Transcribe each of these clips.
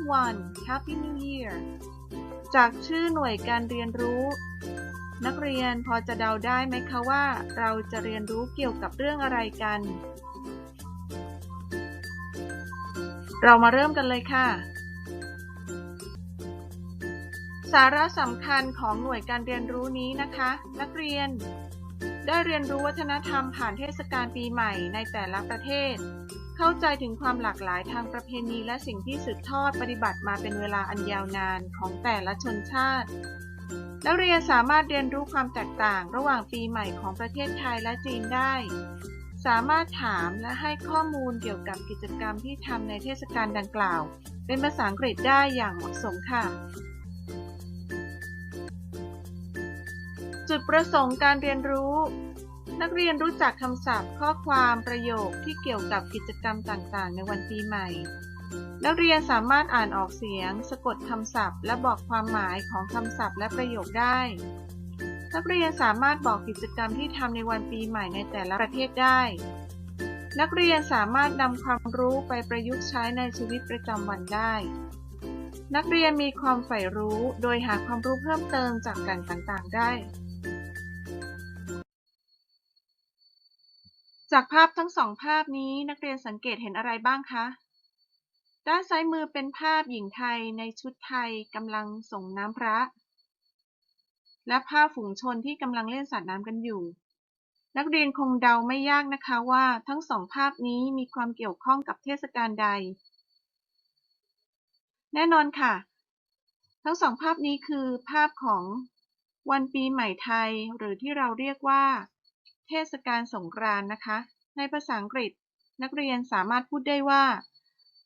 everyone Happy New Year จากชื่อหน่วยการเรียนรู้ นักเรียนพอจะเดาได้ไหมคะว่า เราจะเรียนรู้เกี่ยวกับเรื่องอะไรกัน เรามาเริ่มกันเลยค่ะ สาระสำคัญของหน่วยการเรียนรู้นี้นะคะ นักเรียน ได้เรียนรู้วัฒนธรรมผ่านเทศกาลปีใหม่ในแต่ละประเทศ เข้าใจถึงความหลากหลายทางประเพณีและสิ่งที่สืบทอดปฏิบัติมาเป็นเวลาอันยาวนานของแต่ละชนชาติ นักเรียนสามารถเรียนรู้ความแตกต่างระหว่างปีใหม่ของประเทศไทยและจีนได้ สามารถถามและให้ข้อมูลเกี่ยวกับกิจกรรมที่ทำในเทศกาลดังกล่าว เป็นภาษาอังกฤษได้อย่างเหมาะสมค่ะจุดประสงค์การเรียนรู้ นักเรียนรู้จักคำศัพท์ ข้อความประโยคที่เกี่ยวกับกิจกรรมต่างๆ ในวันปีใหม่ นักเรียนสามารถอ่านออกเสียง สะกดคำศัพท์ และบอกความหมายของคำศัพท์และประโยคได้ นักเรียนสามารถบอกกิจกรรมที่ทำในวันปีใหม่ในแต่ละประเทศได้ นักเรียนสามารถนำความรู้ไปประยุกต์ใช้ในชีวิตประจำวันได้ นักเรียนมีความใฝ่รู้โดยหาความรู้เพิ่มเติมจากแหล่งต่างๆ ได้ จากภาพทั้งสองภาพนี้นักเรียนสังเกตเห็นอะไรบ้างคะ ด้านซ้ายมือเป็นภาพหญิงไทยในชุดไทยกำลังส่งน้ำพระ และภาพฝูงชนที่กำลังเล่นสาดน้ำกันอยู่ นักเรียนคงเดาไม่ยากนะคะว่าทั้งสองภาพนี้มีความเกี่ยวข้องกับเทศกาลใด แน่นอนค่ะ ทั้งสองภาพนี้คือภาพของวันปีใหม่ไทยหรือที่เราเรียกว่า เทศกาลสงกรานต์นะคะ ในภาษาอังกฤษ นักเรียนสามารถพูดได้ว่า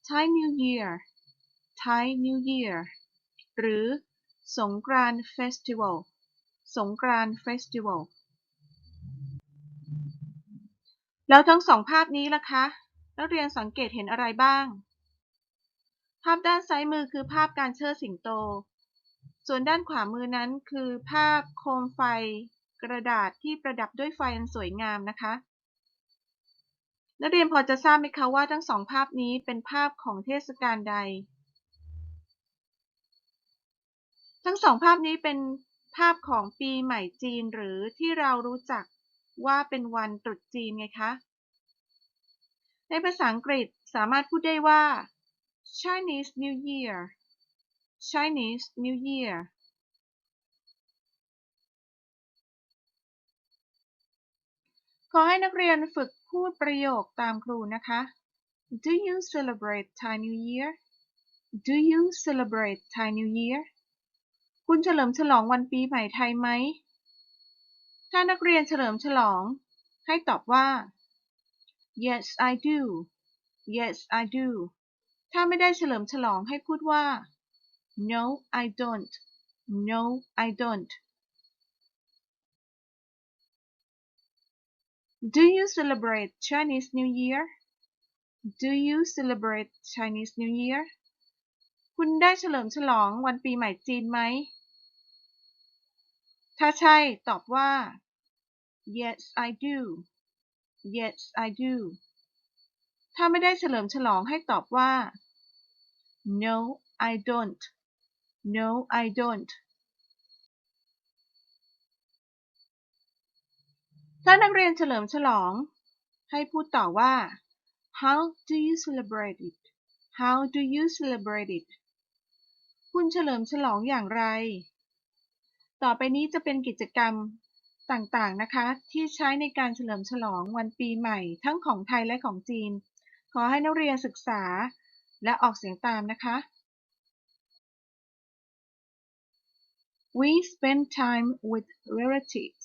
Thai New Year Thai New Year หรือสงกรานต์ Festival สงกรานต์ Festival แล้วทั้งสองภาพนี้ล่ะคะ นักเรียนสังเกตเห็นอะไรบ้าง ภาพด้านซ้ายมือคือภาพการเชิดสิงโต ส่วนด้านขวามือนั้นคือภาพโคมไฟ กระดาษที่ประดับด้วยไฟอันสวยงามนะคะ นักเรียนพอจะทราบไหมคะว่าทั้งสองภาพนี้เป็นภาพของเทศกาลใด ทั้งสองภาพนี้เป็นภาพของปีใหม่จีนหรือที่เรารู้จักว่าเป็นวันตรุษจีนไงคะ ในภาษาอังกฤษสามารถพูดได้ว่า Chinese New Year Chinese New Year ขอให้นักเรียนฝึกพูดประโยคตามครูนะคะ Do you celebrate Thai New Year Do you celebrate Thai New Year คุณเฉลิมฉลองวันปีใหม่ไทยไหม ถ้านักเรียนเฉลิมฉลอง ให้ตอบว่า Yes I do Yes I do ถ้าไม่ได้เฉลิมฉลองให้พูดว่า No I don't No I don't Do you celebrate Chinese New Year Do you celebrate Chinese New Year คุณได้เฉลิมฉลองวันปีใหม่จีนไหม ถ้าใช่ ตอบว่า Yes I do Yes I do ถ้าไม่ได้เฉลิมฉลองให้ตอบว่า No I don't No I don't ถ้านักเรียนเฉลิมฉลอง ให้พูดต่อว่า How do you celebrate it How do you celebrate it คุณเฉลิมฉลองอย่างไร ต่อไปนี้จะเป็นกิจกรรมต่างๆนะคะ ที่ใช้ในการเฉลิมฉลองวันปีใหม่ ทั้งของไทยและของจีน ขอให้นักเรียนศึกษาและออกเสียงตามนะคะ We spend time with relatives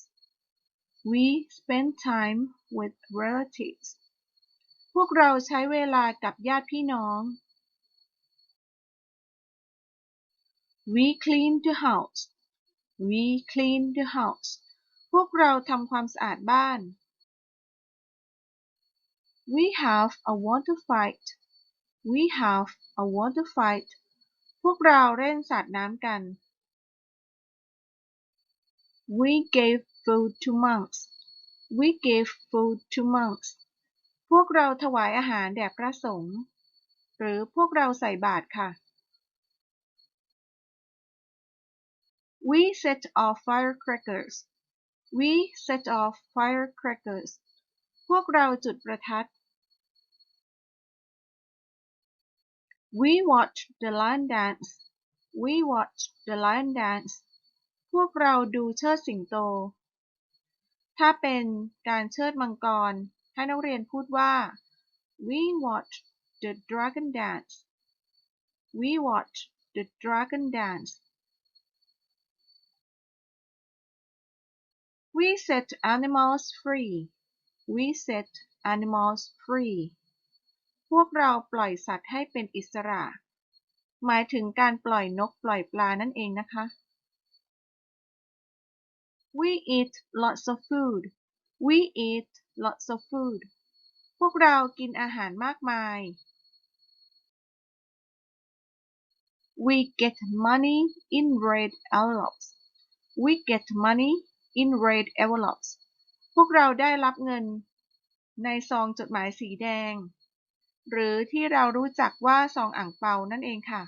We spend time with relatives พวกเราใช้เวลากับญาติพี่น้อง We clean the house We clean the house พวกเราทำความสะอาดบ้าน We have a water fight We have a water fight พวกเราเล่นสาดน้ำกัน We gave food to monks we gave food to monks พวกเราถวายอาหารแด่พระสงฆ์หรือพวกเราใส่บาตรค่ะ we set off firecrackers we set off firecrackers พวกเราจุดประทัด we watch the lion dance we watch the lion dance พวกเราดูเชิดสิงโต ถ้าเป็นการเชิดมังกร ให้นักเรียนพูดว่า we watch the dragon dance we watch the dragon dance we set animals free we set animals free พวกเราปล่อยสัตว์ให้เป็นอิสระ หมายถึงการปล่อยนกปล่อยปลานั่นเองนะคะ we eat lots of food we eat lots of food พวกเรากินอาหารมากมาย we get money in red envelopes we get money in red envelopes พวกเราได้รับเงิน ในซองจดหมายสีแดง หรือที่เรารู้จักว่าซองอ่างเปานั่นเองค่ะ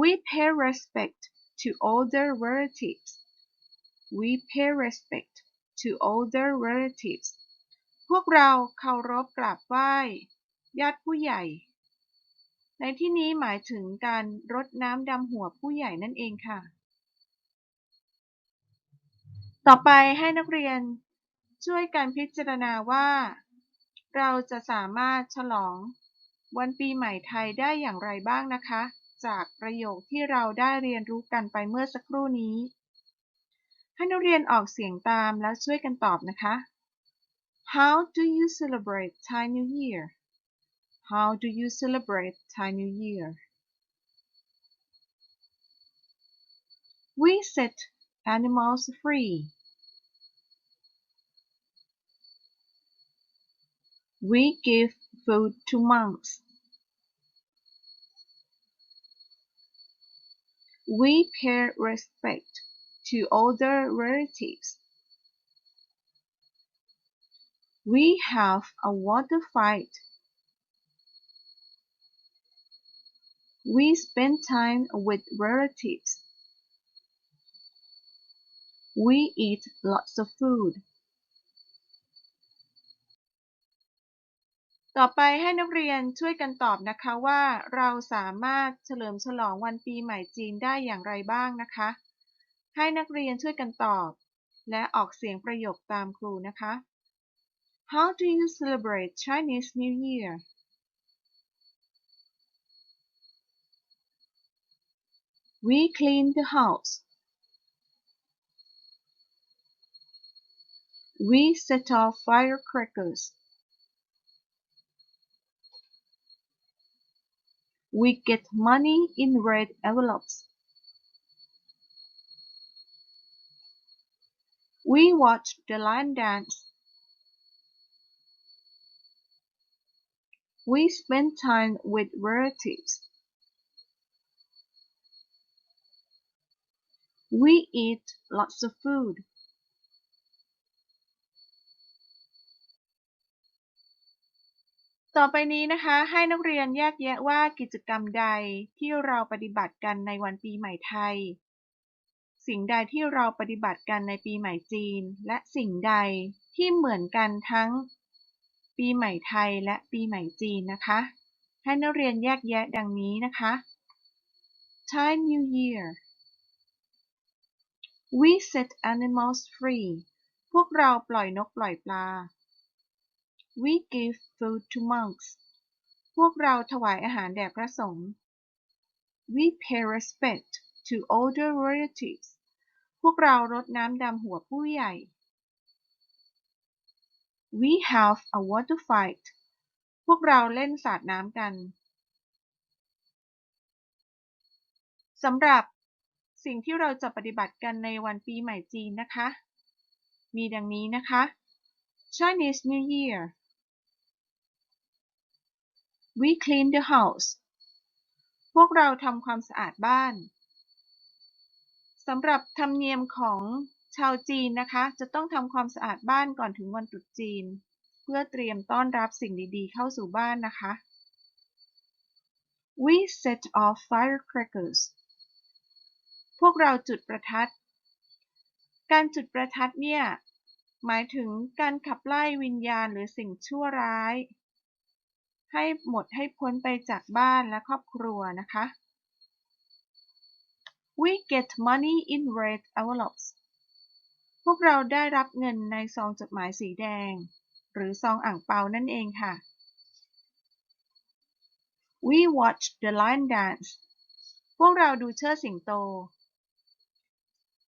we pay respect to older relatives we pay respect to older relatives พวกเราเคารพกราบไหว้ญาติผู้ใหญ่ ในที่นี้หมายถึงการรดน้ำดำหัวผู้ใหญ่นั่นเองค่ะ ต่อไปให้นักเรียนช่วยกันพิจารณาว่า เราจะสามารถฉลองวันปีใหม่ไทยได้อย่างไรบ้างนะคะ จากประโยคที่เราได้เรียนรู้กันไปเมื่อสักครู่นี้ ให้นักเรียนออกเสียงตามแล้วช่วยกันตอบนะคะ How do you celebrate Thai New Year How do you celebrate Thai New Year We set animals free We give food to monks. We pay respect to older relatives. We have a water fight. We spend time with relatives. We eat lots of food. ต่อไปให้นักเรียนช่วยกันตอบนะคะว่าเราสามารถเฉลิมฉลองวันปีใหม่จีนได้อย่างไรบ้างนะคะ ให้นักเรียนช่วยกันตอบ และออกเสียงประโยคตามครูนะคะ How do you celebrate Chinese New Year We clean the house. We set off firecrackers. We get money in red envelopes. We watch the lion dance. We spend time with relatives. We eat lots of food. ต่อไปนี้นะคะ ให้นักเรียนแยกแยะว่ากิจกรรมใดที่เราปฏิบัติกันในวันปีใหม่ไทย สิ่งใดที่เราปฏิบัติกันในปีใหม่จีน และสิ่งใดที่เหมือนกันทั้ง ปีใหม่ไทยและปีใหม่จีนนะคะ ให้นักเรียนแยกแยะดังนี้นะคะ Thai New Year We set animals free พวกเราปล่อยนกปล่อยปลา We give food to monks พวกเราถวายอาหารแด่พระสงฆ์ We pay respect to older relatives พวกเรารดน้ำดำหัวผู้ใหญ่ We have a water fight พวกเราเล่นสาดน้ำกันสำหรับสิ่งที่เราจะปฏิบัติกันในวันปีใหม่จีนนะคะ มีดังนี้นะคะ Chinese New Year We clean the house พวกเราทำความสะอาดบ้านสำหรับธรรมเนียมของชาวจีนนะคะ จะต้องทำความสะอาดบ้านก่อนถึงวันตรุษจีน เพื่อเตรียมต้อนรับสิ่งดีๆ เข้าสู่บ้านนะคะ We set off firecrackers พวกเราจุดประทัด การจุดประทัดเนี่ย หมายถึงการขับไล่วิญญาณหรือสิ่งชั่วร้าย ให้หมดให้พ้นไปจากบ้านและครอบครัวนะคะ We get money in red envelopes พวกเราได้รับเงินในซองจดหมายสีแดง หรือซองอ่างเปานั่นเองค่ะ We watch the lion dance พวกเราดูเชิดสิงโต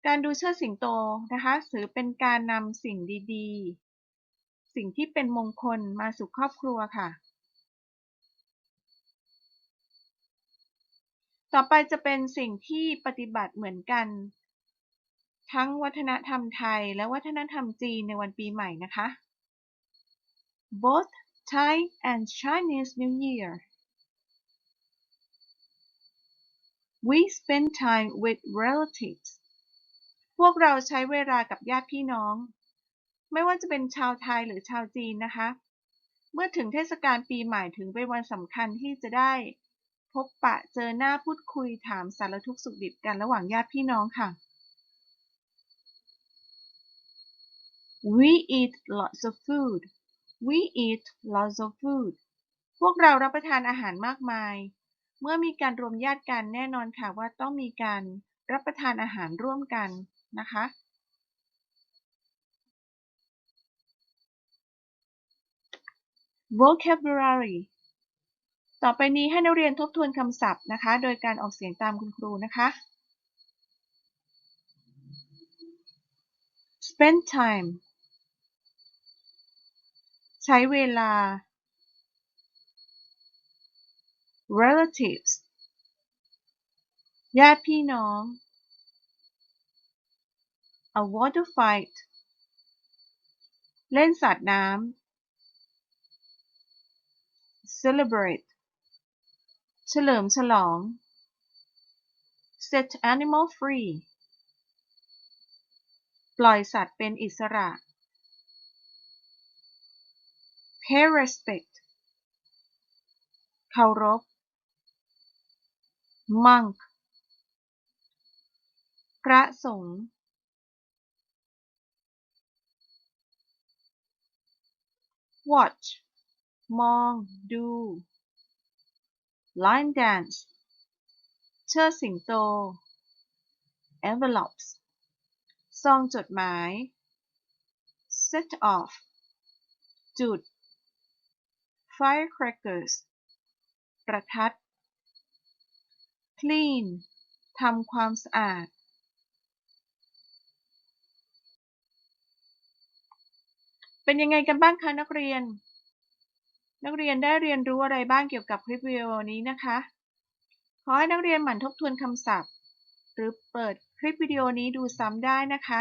การดูเชิดสิงโตนะคะถือเป็นการนำสิ่งดีๆ สิ่งที่เป็นมงคลมาสู่ครอบครัวค่ะ ต่อไปจะเป็นสิ่งที่ปฏิบัติเหมือนกัน ทั้งวัฒนธรรมไทยและวัฒนธรรมจีนในวันปีใหม่นะคะ Both Thai and Chinese New Year We spend time with relatives พวกเราใช้เวลากับญาติพี่น้อง ไม่ว่าจะเป็นชาวไทยหรือชาวจีนนะคะ เมื่อถึงเทศกาลปีใหม่ถึงเป็นวันสำคัญที่จะได้ พบปะเจอหน้าพูดคุยถามสารทุกข์สุขดิบกันระหว่างญาติพี่น้องค่ะ We eat lots of food We eat lots of food พวกเรารับประทานอาหารมากมาย เมื่อมีการรวมญาติกันแน่นอนค่ะว่าต้องมีการรับประทานอาหารร่วมกันนะคะ vocabulary ต่อไปนี้ให้นักเรียนทบทวนคำศัพท์นะคะ โดยการออกเสียงตามคุณครูนะคะ spend time ใช้เวลา relatives ญาติพี่น้อง a water fight เล่นสาดน้ำ celebrate เฉลิมฉลอง set animal free ปล่อยสัตว์เป็นอิสระ pay respect เคารพ monk พระสงฆ์ watch มอง ดู line dance เชิดสิงโต envelopes ซองจดหมาย set off จุด firecrackers ประทัด clean ทำความสะอาด เป็นยังไงกันบ้างคะนักเรียน นักเรียนได้เรียนรู้อะไรบ้างเกี่ยวกับคลิปวิดีโอนี้นะคะ ขอให้นักเรียนหมั่นทบทวนคำศัพท์ หรือเปิดคลิปวิดีโอนี้ดูซ้ำได้นะคะ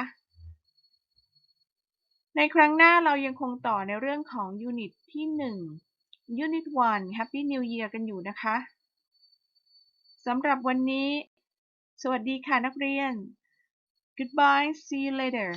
ในครั้งหน้าเรายังคงต่อในเรื่องของยูนิตที่1 Unit 1 Happy New Year กันอยู่นะคะสำหรับวันนี้ สวัสดีค่ะนักเรียน Goodbye see you later